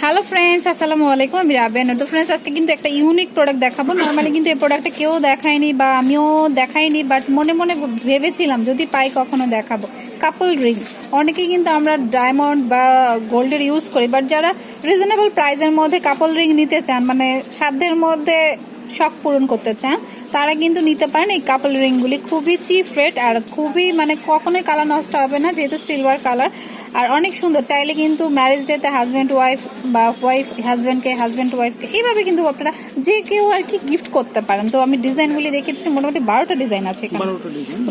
Hello friends আসসালামু আলাইকুম। আমি রাবেন। তো ফ্রেন্ডস আজকে কিন্তু একটা ইউনিক প্রোডাক্ট দেখাবো। নর্মালি কিন্তু এই প্রোডাক্টটা কেউ দেখায়নি বা আমিও দেখাইনি বাট মনে মনে ভেবেছিলাম যদি পাই কখনো দেখাবো। কাপল রিং অনেকেই কিন্তু আমরা ডায়মন্ড বা গোল্ডের ইউজ করি বাট যারা রিজনেবল প্রাইসের মধ্যে কাপল রিং নিতে চান মানে সাধ্যের মধ্যে শখ পূরণ করতে চান তারা কিন্তু নিতে পারেন এই কাপল রিংগুলি খুবই চিপ রেট আর খুবই মানে কখনোই কালার নষ্ট হবে না যেহেতু সিলভার কালার আর অনেক সুন্দর চাইলে কিন্তু ম্যারেজ ডেতে হাজব্যান্ড ওয়াইফ বা ওয়াইফ হাজব্যান্ডকে হাজব্যান্ড ওয়াইফকে এইভাবে কিন্তু আপনারা যে কেউ আর কি গিফট করতে পারেন। তো আমি ডিজাইনগুলি দেখিয়েছি মোটামুটি বারোটা ডিজাইন আছে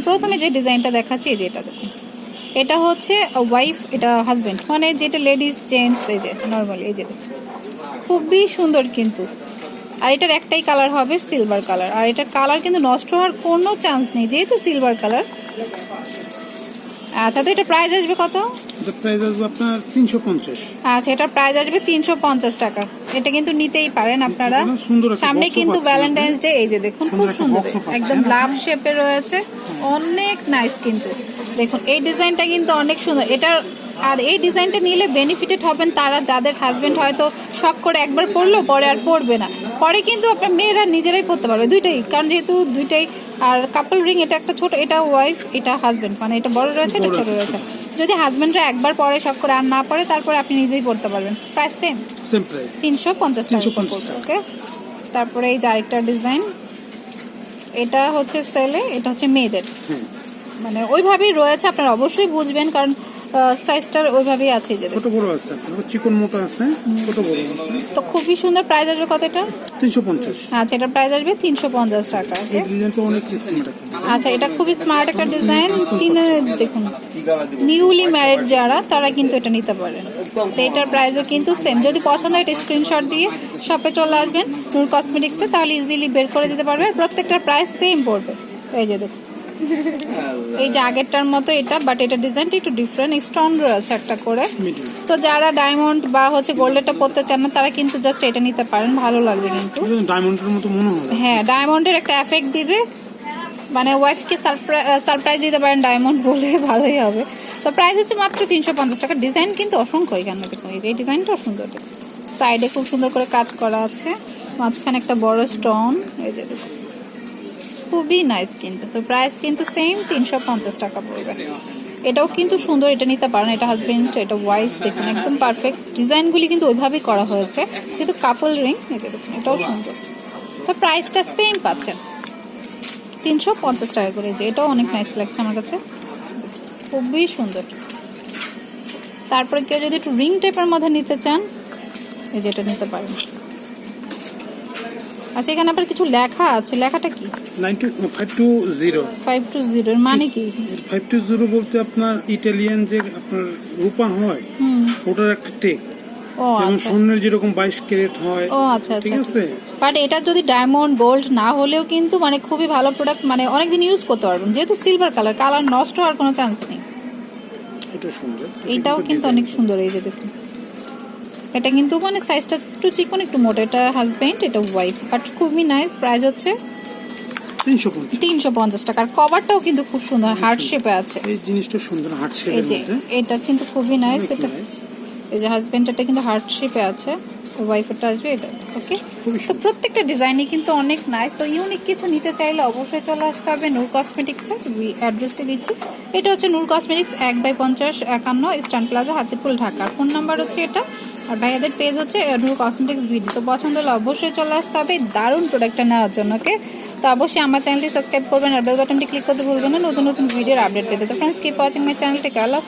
প্রথমে যে ডিজাইনটা দেখাচ্ছি এই যে এটা দেখুন। এটা হচ্ছে ওয়াইফ এটা হাজব্যান্ড মানে যেটা লেডিস জেন্টস এই যে নর্মালি এই যে খুবই সুন্দর কিন্তু। আর এটার একটাই কালার হবে সিলভার কালার আর এটার কালার কিন্তু নষ্ট হওয়ার কোনো চান্স নেই যেহেতু সিলভার কালার আচ্ছা তো এটা প্রাইস আসবে কত? প্রাইস আসবে আপনার আচ্ছা এটার প্রাইস আসবে তিনশো পঞ্চাশ টাকা। এটা কিন্তু নিতেই পারেন আপনারা। সামনে কিন্তু ভ্যালেন্টাইন্স ডে এই যে দেখুন খুব সুন্দর। একদম লাভ শেপে রয়েছে। অনেক নাইস কিন্তু। দেখুন এই ডিজাইনটা কিন্তু অনেক সুন্দর। এটার আর এই ডিজাইনটা নিলে বেনিফিটেড হবেন তারা যাদের হাজবেন্ড হয়তো শখ করে একবার পরলো পরে আর পরবে না। পরে কিন্তু আপনার মেয়েরা নিজেরাই পরতে পারবে দুইটাই। কারণ যেহেতু দুইটাই আর কাপল রিং এটা একটা ছোট এটা ওয়াইফ এটা হাজবেন্ড মানে এটা বড় রয়েছে এটা ছোট রয়েছে। যদি হাজবেন্ডরা একবার পরে শখ করে আর না পরে তারপরে আপনি নিজেই পড়তে পারবেন। প্রাইস সেম সেম প্রাইস তিনশো পঞ্চাশ টাকা 350 টাকা। ওকে তারপরে এই যে আরেকটা ডিজাইন এটা হচ্ছে সেলে এটা হচ্ছে মেয়েদের। মানে ওইভাবেই রয়েছে আপনারা অবশ্যই বুঝবেন কারণ সাইজটার ওইভাবেই আছে যে ছোট বড় আছে চিকন মোটা আছে ছোট বড় তো খুবই সুন্দর প্রাইস আসবে কত এটা? তিনশো পঞ্চাশ। আচ্ছা এটা প্রাইস আসবে তিনশো পঞ্চাশ টাকা এই? ডিজাইনটা অনেক স্মার্ট আচ্ছা এটা খুবই স্মার্ট একটা ডিজাইন টিনে দেখুন নিউলি ম্যারিড যারা তারা কিন্তু এটা নিতে পারেন। তো এটার প্রাইসও কিন্তু সেম যদি পছন্দ হয় এটা স্ক্রিনশট দিয়ে শপে চলে আসবেন নূর কসমেটিক্সে তাহলে ইজিলি বের করে দিতে পারবেন আর প্রত্যেকটার প্রাইস সেম পড়বে। এই যে দেখুন। এই যে আগেরটার মতো এটা বাট এটা ডিজাইনটা একটু ডিফারেন্ট স্টোন রয়েছে একটা করে। তো যারা ডায়মন্ড বা হচ্ছে গোল্ডেরটা পরতে চান না তারা কিন্তু জাস্ট এটা নিতে পারেন ভালো লাগবে কিন্তু। ডায়মন্ডের মতো মনে হয়। হ্যাঁ ডায়মন্ডের একটা এফেক্ট দিবে। মানে ওয়াইফকে সারপ্রাইজ দিতে পারেন ডায়মন্ড বলে ভালোই হবে। তো প্রাইস হচ্ছে মাত্র তিনশো পঞ্চাশ টাকা। ডিজাইন কিন্তু অসংখ্য এখানে দেখুন এই যে এই ডিজাইনটাও সুন্দর। সাইডে খুব সুন্দর করে কাজ করা আছে। মাঝখানে একটা বড় স্টোন এই যে দেখুন। খুবই নাইস কিন্তু। তো প্রাইস কিন্তু সেম তিনশো পঞ্চাশ টাকা পড়বে। এটাও কিন্তু সুন্দর, এটা নিতে পারেন। এটা হাজবেন্ড এটা ওয়াইফ দেখুন, একদম পারফেক্ট ডিজাইনগুলি কিন্তু ওইভাবেই করা হয়েছে। যেহেতু কাপল রিং যে দেখুন, এটাও সুন্দর। তো প্রাইসটা সেম পাচ্ছেন। তিনশো পঞ্চাশ টাকা করে যে, এটাও অনেক নাইস লাগছে আমার কাছে। খুবই সুন্দর। তারপরে কেউ যদি একটু রিং টাইপের মধ্যে নিতে চান, এই যেটা নিতে পারেন। আচ্ছা এখানে আবার কিছু লেখা আছে। লেখাটা কি? ফাইভ টু জিরো মানে কি? ফাইভ টু জিরো বলতে আপনার ইটালিয়ান যে আপনার রূপা হয় ওটার একটা টেক যেমন আচ্ছা। স্বর্ণের যেরকম বাইশ ক্যারেট হয় ও আচ্ছা ঠিক আচ্ছা আছে? বাট এটা যদি ডায়মন্ড গোল্ড না হলেও কিন্তু মানে খুবই ভালো প্রোডাক্ট মানে অনেকদিন ইউজ করতে পারবেন। যেহেতু সিলভার কালার কালার নষ্ট হওয়ার কোনো চান্স নেই। এটা সুন্দর। এইটাও কিন্তু অনেক সুন্দর এই যে দেখুন। এটা কিন্তু মানে সাইজটা একটু চিকন একটু মোটা। এটা হাজবেন্ড এটা ওয়াইফ বাট খুবই নাইস প্রাইস হচ্ছে তিনশো পঞ্চাশ। টাকার কভারটাও কিন্তু খুব সুন্দর হার্ট শেপে আছে। এই জিনিসটা সুন্দর হার্ট এই যে এটা কিন্তু খুবই নাইস এটা। এই যে হাজবেন্ডটা কিন্তু হার্ট শেপে আছে। ওয়াইফেরটা আসবে এটা ওকে তো প্রত্যেকটা ডিজাইনই কিন্তু অনেক নাইস তো ইউনিক কিছু নিতে চাইলে অবশ্যই চলে আসতে হবে নূর কসমেটিক্সে অ্যাড্রেসটি দিচ্ছি। এটা হচ্ছে নূর কসমেটিক্স এক বাই পঞ্চাশ একান্ন eastern plaza Hatipul Dhaka. Phone number হচ্ছে এটা। আর ভাইয়াদের পেজ হচ্ছে নূর কসমেটিক্স ভিডি তো পছন্দ হলে অবশ্যই চলে আসতে হবে দারুণ প্রোডাক্টটা নেওয়ার জন্য ওকে তো অবশ্যই আমার চ্যানেলটি সাবস্ক্রাইব করবেন আর বেল বাটনটি ক্লিক করতে ভুলবেন না, নতুন নতুন ভিডিওর আপডেট পেতে। তো ফ্রেন্ডস কিপ ওয়াচিং মাই চ্যানেলটি আল্লাহ